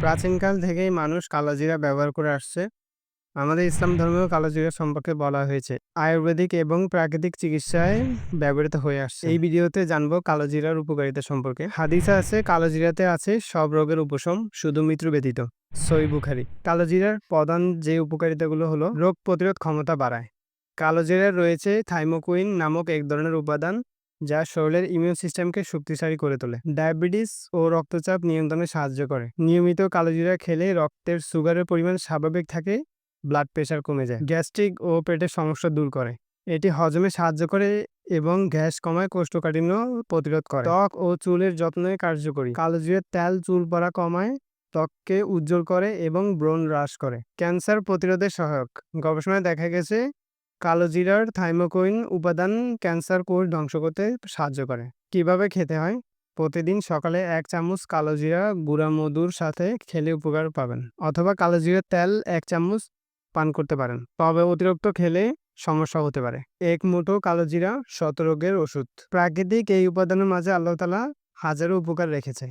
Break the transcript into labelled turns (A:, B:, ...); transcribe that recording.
A: প্রাচীনকাল থেকেই মানুষ কালোজিরা ব্যবহার করে আসছে। আমাদের ইসলাম ধর্মেও কালোজিরা সম্পর্কে বলা হয়েছে। আয়ুর্বেদিক এবং প্রাকৃতিক চিকিৎসায় ব্যবহৃত হয়ে আসছে। এই ভিডিওতে জানব কালোজিরার উপকারিতা সম্পর্কে। হাদিসা আছে, কালোজিরাতে আছে সব রোগের উপশম, শুধু মৃত্যু ব্যতীত। সই বুখারি। কালোজিরার প্রধান যে উপকারিতাগুলো হলো, রোগ প্রতিরোধ ক্ষমতা বাড়ায়। কালোজিরার রয়েছে থাইমোকুইন নামক এক ধরনের উপাদান যা শরীরের ইমিউন সিস্টেমকে শক্তিশালী করে তোলে। ডায়াবেটিস ও রক্তচাপ নিয়ন্ত্রণে সাহায্য করে। নিয়মিত কালোজিরা খেলে রক্তের সুগারের পরিমাণ স্বাভাবিক থাকে ব্লাড প্রেশার কমে যায় গ্যাস্ট্রিক ও পেটের সমস্যা দূর করে। এটি হজমে সাহায্য করে এবং গ্যাস কমায় কোষ্ঠকাঠিন্য প্রতিরোধ করে। ত্বক ও চুলের যত্নে কার্যকরী। কালোজিরার তেল চুল পড়া কমায়, ত্বককে উজ্জ্বল করে এবং ব্রণ হ্রাস করে। ক্যান্সার প্রতিরোধে সহায়ক। গবেষণায় দেখা গেছে কালোজিরার থাইমোকোইন উপাদান ক্যান্সার কোষ ধ্বংস করতে সাহায্য করে। কীভাবে খেতে হয়? প্রতিদিন সকালে এক চামচ কালোজিরা গুঁড়া মধুর সাথে খেলে উপকার পাবেন, অথবা কালোজিরার তেল এক চামচ পান করতে পারেন, তবে অতিরিক্ত খেলে সমস্যা হতে পারে। এক মুঠো কালোজিরা শত রোগের ওষুধ। প্রাকৃতিক এই উপাদানের মাঝে আল্লাহ তালা হাজারো উপকার রেখেছে।